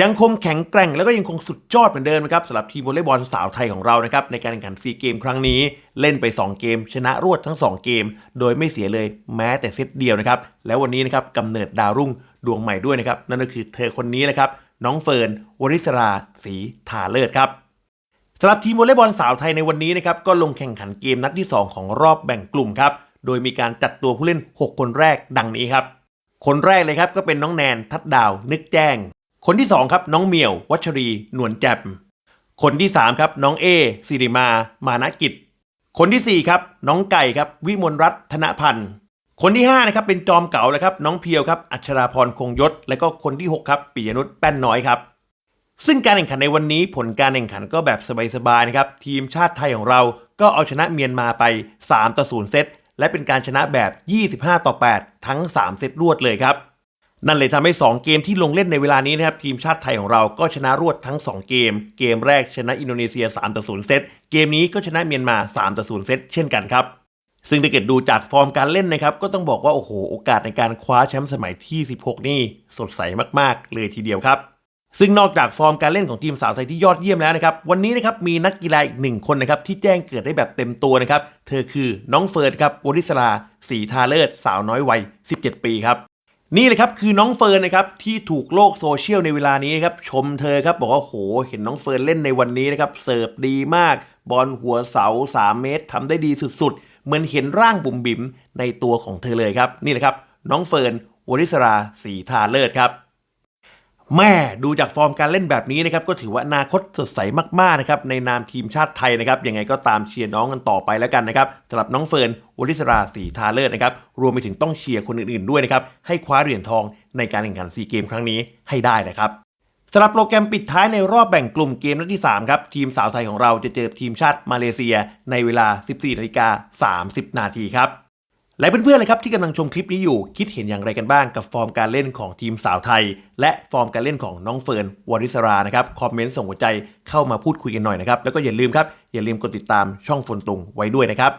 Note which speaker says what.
Speaker 1: ยังคงแข็งแกร่งแล้วก็ยังคงสุดยอดเหมือนเดิมนะครับสำหรับทีมวอลเลย์บอลสาวไทยของเรานะครับในการแข่งขันซีเกมครั้งนี้เล่นไป 2 เกม ชนะรวดทั้ง 2 เกม โดยไม่เสียเลยแม้แต่เซตเดียวนะครับแล้ววันนี้นะครับกำเนิดดาวรุ่งดวงใหม่ด้วยนะครับนั่นก็คือเธอคนนี้นะครับน้องเฟิร์นวริศราศรีทาเลิศครับสำหรับทีมวอลเลย์บอลสาวไทยในวันนี้นะครับก็ลงแข่งขันเกมนัดที่ 2 ของรอบแบ่งกลุ่มครับโดยมีการจัดตัวผู้เล่น 6 คนแรกดังนี้ครับคนแรกเลยครับก็เป็นน้องแนนทัดดาวนึกแจ้ง คนที่ 2 ครับน้องเหมียว วัชรี นวลแจ่มคนที่ 3 ครับน้องเอสิริมา มานะกิจ คนทีสี่4 ครับ น้องไก่ครับ วิมลรัตน์ธนพันธ์ คนที่ 5 นะครับ เป็นจอมเก่าเลยครับ น้องเพียวครับ อัชราพรคงยศ และก็คนที่ 6 ครับปิยนุชแป้นน้อยครับ ซึ่งการแข่งขันในวันนี้ผลการแข่งขันก็แบบสบายๆนะครับ ทีมชาติไทยของเราก็เอาชนะเมียนมาไป 3 ต่อ 0 เซต และเป็นการชนะแบบ 25 ต่อ 8 ทั้ง 3 เซตรวดเลยครับ นั่นเลยทำให้ 2 เกมที่ลงเล่นในเวลานี้นะครับทีมชาติไทยของเราก็ชนะรวดทั้ง 2 เกม เกมแรกชนะอินโดนีเซีย3ต่อ0เซต เกมนี้ก็ชนะเมียนมา3ต่อ0เซตเช่นกันครับ ซึ่งถ้าเกิดดูจากฟอร์มการเล่นนะครับ ก็ต้องบอกว่า โอ้โห โอกาสในการคว้าแชมป์สมัยที่ 16 นี่ สดใสมากๆ เลยทีเดียวครับซึ่งนอกจากฟอร์มการเล่นของทีมสาวไทยที่ยอดเยี่ยมแล้วนะครับ วันนี้นะครับมีนักกีฬาอีกหนึ่งคนนะครับที่แจ้งเกิดได้แบบเต็มตัวนะครับ เธอคือน้องเฟิร์นครับวริศราศรีทาเลิศสาวน้อยวัย 17 ปีครับ นี่เลยครับคือน้องเฟิร์นนะครับที่ถูกโลกโซเชียลในเวลานี้ครับชมเธอครับบอกว่าโหเห็นน้องเฟิร์นเล่นในวันนี้นะครับเสิร์ฟดีมาก บอลหัวเสา 3 เมตรทำได้ดีสุดๆ เหมือนเห็นร่างบุ๋มบิ๋มในตัวของเธอเลยครับ นี่แหละครับ น้องเฟิร์นวริศราสีทาเลิศครับ แม่ดูจากฟอร์มการเล่นแบบนี้นะครับก็ถือว่าอนาคตสดใสมากๆนะครับในนามทีมชาติไทยนะครับยังไงก็ตามเชียร์น้องกันต่อไปแล้วกันนะครับสำหรับน้องเฟิร์นวริศราศรีทาเลิศนะครับรวมไปถึงต้องเชียร์คนอื่นๆด้วยนะครับให้คว้าเหรียญทองในการแข่งขันซีเกมครั้งนี้ให้ได้นะครับสำหรับโปรแกรมปิดท้ายในรอบแบ่งกลุ่มเกมนัดที่ 3 ครับ ทีมสาวไทยของเราจะเจอทีมชาติมาเลเซียในเวลา 14นาฬิกา30 นาทีครับ และเพื่อนๆเลยครับที่กำลังชมคลิปนี้อยู่ คิดเห็นอย่างไรกันบ้างกับฟอร์มการเล่นของทีมสาวไทย และฟอร์มการเล่นของน้องเฟิร์นวอริสรานะครับคอมเมนต์ส่งหัวใจเข้ามาพูดคุยกันหน่อยนะครับแล้วก็อย่าลืมครับอย่าลืมกดติดตามช่องฝนตุงไว้ด้วยนะครับ